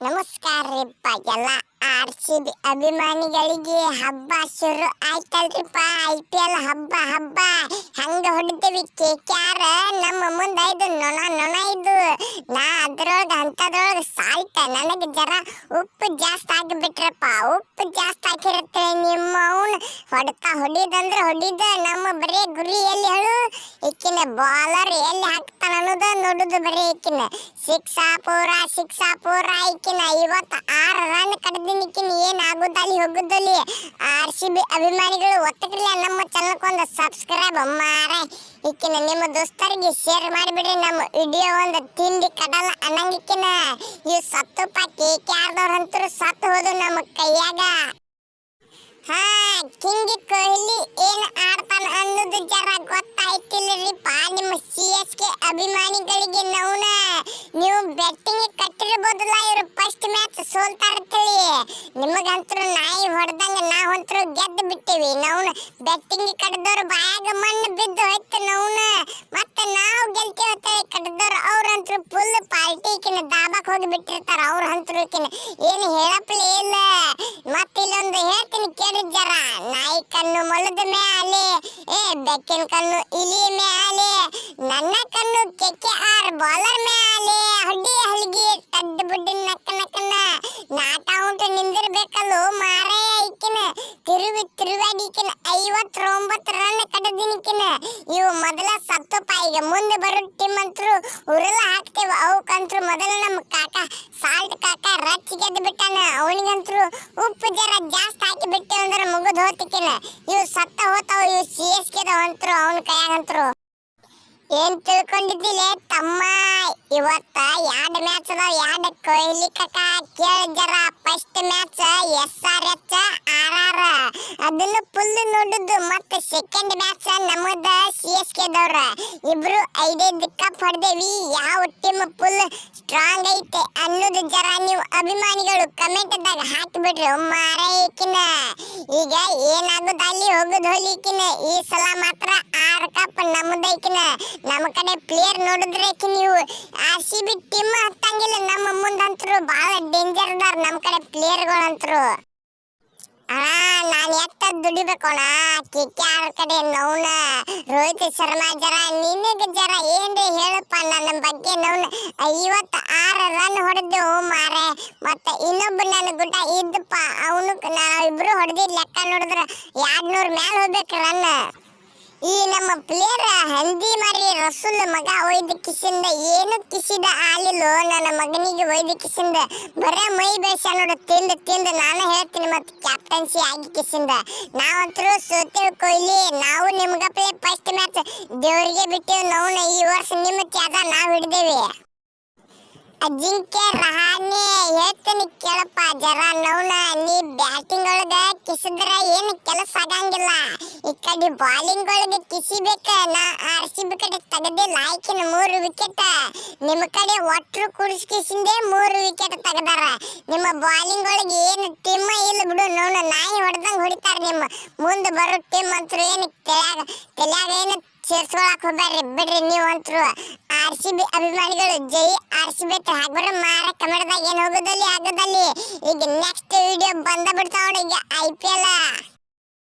ನಮಸ್ಕಾರ ರೀಪ್ಪ ಎಲ್ಲ R C B ಅಭಿಮಾನಿಗಳಿಗೆ ಹಬ್ಬ ಶುರು ಆಯ್ತಲ್ರಿಪ್ಪ ಐ ಪಿ ಎಲ್ ಹಬ್ಬ ಹಬ್ಬ. ಹಂಗ ಹೊಡಿತೀವಿ ಕೆ ಆರ್ ನಮ್ಮ ಮುಂದೆ ಇದು ನೊಣ ನೊಣ ಇದು. ನಾ ಅದ್ರೊಳಗ ಅಂತದ್ರೊಳಗ ಸಾಯ್ತ. ನನಗೆ ಜರ ಉಪ್ಪು ಜಾಸ್ತಿ ಆಗಿಬಿಟ್ರಪ್ಪ. ಉಪ್ಪು ಜಾಸ್ತಿ ಹಾಕಿರುತ್ತೆ ನಿಮ್ಮ ಅವನ್ ಹೊಡ್ತಾ ಹೊಡಿದಂದ್ರೆ ಹೊಡಿದ. ನಮ್ಮ ಬರೀ ಗುರಿ ಎಲ್ಲಿ ಹೇಳು? ಈಕಿನ ಬಾಲರ್ ಎಲ್ಲಿ ಹಾಕ್ತಾನ ಅನ್ನೋದು ನೋಡುದು ಬರೀ ಈಕಿನ. ಶಿಕ್ಷಾ ಪೂರ ಶಿಕ್ಷಾ ಪೂರ ಈಕಿನ ಇವತ್ತು ಆರು ರನ್ ಕಡ್ದಿನಿಕಿನ ಏನ್ ಆಗುದಲ್ಲಿ ಹೋಗುದಲ್ಲಿ ಆರ್ ಸಿ ಬಿ ಅಭಿಮಾನಿಗಳು ಒತ್ತಕ್ರಿಲ್ಲ. ನಮ್ಮ ಚಾನಲ್ಕೊಂದು ಸಬ್ಸ್ಕ್ರೈಬ್ ಮಾರೆ ಈಕಿನ ನಿಮ್ಮ ದೋಸ್ತರಿಗೆ ಶೇರ್ ಮಾಡಿಬಿಡ್ರಿ, ನಮ್ಮ ವಿಡಿಯೋ ಒಂದು ತಿಂಡಿ ಕಡಲ ಅನ್ನಂಗಿಕ್ಕಿನ. ಇವು ಸತ್ತು ಪಾಕಿ ಕೆ ಆರ್ದವ್ರಂತರು ಸತ್ತು ಹೋದು ನಮ್ಮ ಕೈಯಾಗ. ಹಾ, ಕಿಂಗ್ ಕೊಹ್ಲಿ ಏನ್ ಆಡ್ತಾನ ಅನ್ನೋದು ಜರ ಗೊತ್ತಾಯ್ತಿಲ್ಲರಿಪ್ಪ ನಿಮ್ಮ ಸಿ ಎಸ್ ಕೆ ಅಭಿಮಾನಿಗಳಿಗೆ ನೌನ. ನೀವು ಬೆಟ್ಟಿಂಗ್ ಕಟ್ಟಿರ್ಬೋದಲ್ಲ ಇವ್ರು ಫಸ್ಟ್ ಮ್ಯಾಚ್ ಸೋಲ್ತಾ ಇರ್ತೀವಿ ನಿಮಗಂತರೂ ನಾಯಿ ಹೊಡೆದಂಗ ನಾವಂತರೂ ಗೆದ್ದು ಬಿಟ್ಟಿವಿ. ನೌನ ಬೆಟ್ಟಿಂಗ್ ಕಡ್ದವ್ರು ಬಾಯಾಗ ಮಣ್ಣು ಬಿದ್ದು ಹೋಯ್ತು ನೌನ ಮತ್ತೆ ನಾವು ಗೆಲ್ತೀವಿ ಅಂತೇಳಿ ಕಡ್ದವ್ರು ಅವ್ರಂತರೂ ಫುಲ್ ಪಾರ್ಟಿ ಕಿನ್ನ ದಾಬಾಕ್ ಹೋಗಿ ಬಿಟ್ಟಿರ್ತಾರ ಅವ್ರ ಹಂತರು ಕಿನ್ನ. ಏನು ಹೇಳಪ್ಲೇ ಇಲ್ಲ. ಮತ್ತೆ ಇಲ್ಲೊಂದು ಹೇಳ್ತೀನಿ ಕೇಳಿದ್ದಾರ ನಾಯಿ ಕಣ್ಣು ಮೊಲದ ಮ್ಯಾಲೆ, ಏ ಬೆಕ್ಕಿನ ಕಣ್ಣು ಇಲಿ ಮ್ಯಾಲೆ. ನನ್ನ ಕಣ್ಣು ಕೆಕ್ಕೆ ಆರ್ ಬಾಲರ್ ಐವತ್ತೊಂಬತ್ತು ರನ್ ಕಡದಿನಿಕಿನ ಇವು ಮೊದಲ ಸತ್ತಪ್ಪ ಈಗ ಮುಂದೆ ಬರೋ ಟೀಮ್ ಅಂತರು ಉರುಳ ಹಾಕ್ತೇವ. ಅವಕ್ಕಂತೂ ಮೊದಲ ನಮ್ಮ ಕಾಕ, ಸಾಲ್ಟ್ ಕಾಕ ರಚ್ ಗೆದ್ದು ಬಿಟ್ಟಾನ. ಅವನಿಗಂತ್ರು ಉಪ್ಪು ಜರ ಜಾಸ್ತಿ ಹಾಕಿ ಬಿಟ್ಟೆ ಅಂದ್ರೆ ಮುಗಿದು ಹೋತಿಕಿನ ಇವು ಸತ್ತ ಹೋತಾವ ಇವು ಸಿ ಎಸ್ ಕೆದವಂತ್ರು ಅವನ ಕೈಯಾಗಂತರು. ಏನ್ ತಿಳ್ಕೊಂಡಿದ್ದಿಲ್ಲ ತಮ್ಮ? ಇವತ್ತ ಎರಡ್ ಮ್ಯಾಚ್ ಅದಾವ. ಎರಡ್ ಕೊಹ್ಲಿ ಕಾಕ ಕೇಳ ಜರ first match S R H ಅದನ್ನು ಫುಲ್ ನೋಡುದು ಮತ್ತೆ ಸೆಕೆಂಡ್ ಮ್ಯಾಚ್ ನಮ್ಮದ ಸಿ ಎಸ್ ಕೆ ದವ್ರ. ಇಬ್ರು ಐದೈದು ದಿಕ್ಕ ಹೊಡೆದೇವಿ ಯಾವ ಟೀಮ್ ಫುಲ್ ಸ್ಟ್ರಾಂಗ್ ಐತೆ ಅನ್ನೋದು ಜರ ನೀವು ಅಭಿಮಾನಿಗಳು ಕಮೆಂಟ್ ದಾಗ ಹಾಕಿಬಿಡ್ರಿ ಮಾರೈಕಿನ ಈಗ ಏನಾಗುದು ಅಲ್ಲಿ ಹೋಗುದು ಹೋಲಿಕಿನ ಈ ಸಲ ಮಾತ್ರ ಆರ್ ಕಪ್ ನಮ್ಮದೈಕಿನ ನಮ್ಮ ಕಡೆ ಪ್ಲೇಯರ್ ನೋಡಿದ್ರೆ ನೀವು ಆರ್ ಸಿ ಬಿ ಟೀಮ್ ಹತ್ತಂಗಿಲ್ಲ. ನಮ್ಮ ಮುಂದಂತರು ಬಹಳ ಡೇಂಜರ್ ಅದಾರ ನಮ್ಮ ಕಡೆ ಪ್ಲೇಯರ್ಗಳಂತರು ನಾನು ಎತ್ತ ದುಡಿಬೇಕು ಅಣ್ಣ ಕಿಕ್ಯಾರ ಕಡೆ ನೌನ ರೋಹಿತ್ ಶರ್ಮಾ ಜರ, ನಿನಗೆ ಜರ ಏನ್ರಿ ಹೇಳಪ್ಪ ನನ್ನ ಬಗ್ಗೆ ನೌನ ಐವತ್ತ ಆರು ರನ್ ಹೊಡೆದು ಮಾರೆ. ಮತ್ತೆ ಇನ್ನೊಬ್ಬ ನನ್ನ ಗುಡ್ಡ ಇದ್ದಪ್ಪ. ಅವನು ನಾವಿಬ್ರು ಹೊಡೆದಿ ಲೆಕ್ಕ ನೋಡಿದ್ರೆ ಎರಡ್ ನೂರ್ ಮ್ಯಾಲ ಹೋಗ್ಬೇಕು ರನ್ ಈ ನಮ್ಮ ಪ್ಲೇಯರ್ ಹಂದಿ ಮರಿ ರಸುಲ್ ಮಗ ಒಯ್ದ ಕಿಸಿಂದ, ಏನು ಕಿಸಿದ ಆಲಿಲ್ಲೋ ನನ್ನ ಮಗನಿಗೆ ಒಯ್ದ ಕಿಸಿಂದ. ಬರೇ ಮೈ ಬೇಷ ನೋಡು, ತಿಂದು ತಿಂದು ನಾನು ಹೇಳ್ತೀನಿ ಮತ್ತೆ ಕ್ಯಾಪ್ಟನ್ಸಿ ಆಗಿ ಕಿಸಿಂದ. ನಾವಂತರೂ ಸೋತೇವ್ ಕೊಹ್ಲಿ, ನಾವು ನಿಮ್ಗಪ್ಲೆ ಫಸ್ಟ್ ಮ್ಯಾಚ್ ದೇವರಿಗೆ ಬಿಟ್ಟೇವ್ ನಾವು ಈ ವರ್ಷ ನಿಮ್ಮ ತ್ಯಾಗ ನಾವು ಹಿಡ್ದೇವಿ. ಅಜಿಂಕ್ಯ ರಹಾನೆ ಹೇಳ್ತೀನಿ ಕೇಳಪ್ಪ, ಜರ ನೌನ ನೀ ಬ್ಯಾಟಿಂಗ್ ಒಳಗ ಕಿಸಿದ್ರ ಏನು ಕೆಲಸ ಆಗಂಗಿಲ್ಲ. ಈ ಕಡೆ ಬಾಲಿಂಗ್ ಒಳಗೆ ಕಿಸಿಬೇಕ ನಾ ಆರ್ ಕಡೆ ತೆಗೆದೆ ಲಾಯ್ಕಿನ ಮೂರು ವಿಕೆಟ್ ನಿಮ್ಮ ಕಡೆ ಒಟ್ರು ಕುಡಿಸ್ಕಿಸಿಂದೆ ಮೂರು ವಿಕೆಟ್ ತೆಗೆದಾರ. ನಿಮ್ಮ ಬಾಲಿಂಗ್ ಒಳಗೆ ಏನು ಟೀಮ್ ಇಲ್ಲ ಬಿಡು, ನೋಡು, ನಾಯಿ ಹೊಡೆದಂಗೆ ಹೊಡಿತಾರ ನಿಮ್ಮ. ಮುಂದೆ ಬರೋ ಟೀಮ್ ಅಂತೂ ಏನು ತಲ್ಯಾಗ ತಲ್ಯಾಗ ಏನು ಸೇರ್ಸ್ಕೊಳಕ್ ಹೋಗ್ಬೇಡ್ರಿ ಬಿಡ್ರಿ ನೀವಂತ್ರು ಆರ್ ಸಿ ಬಿ ಅಭಿಮಾನಿಗಳು ಜೈ ಆರ್ ಸಿ ಬಿ ಹಾಕ್ಬಾರ ಮಾರ ಕನ್ನಡದಾಗ ಏನು ಹೋಗೋದಲ್ಲಿ, ಆಗೋದಲ್ಲಿ. ಈಗ ನೆಕ್ಸ್ಟ್ ವಿಡಿಯೋ ಬಂದ ಬಿಡ್ತಾವ ಈಗ ಐ ಪಿ ಎಲ್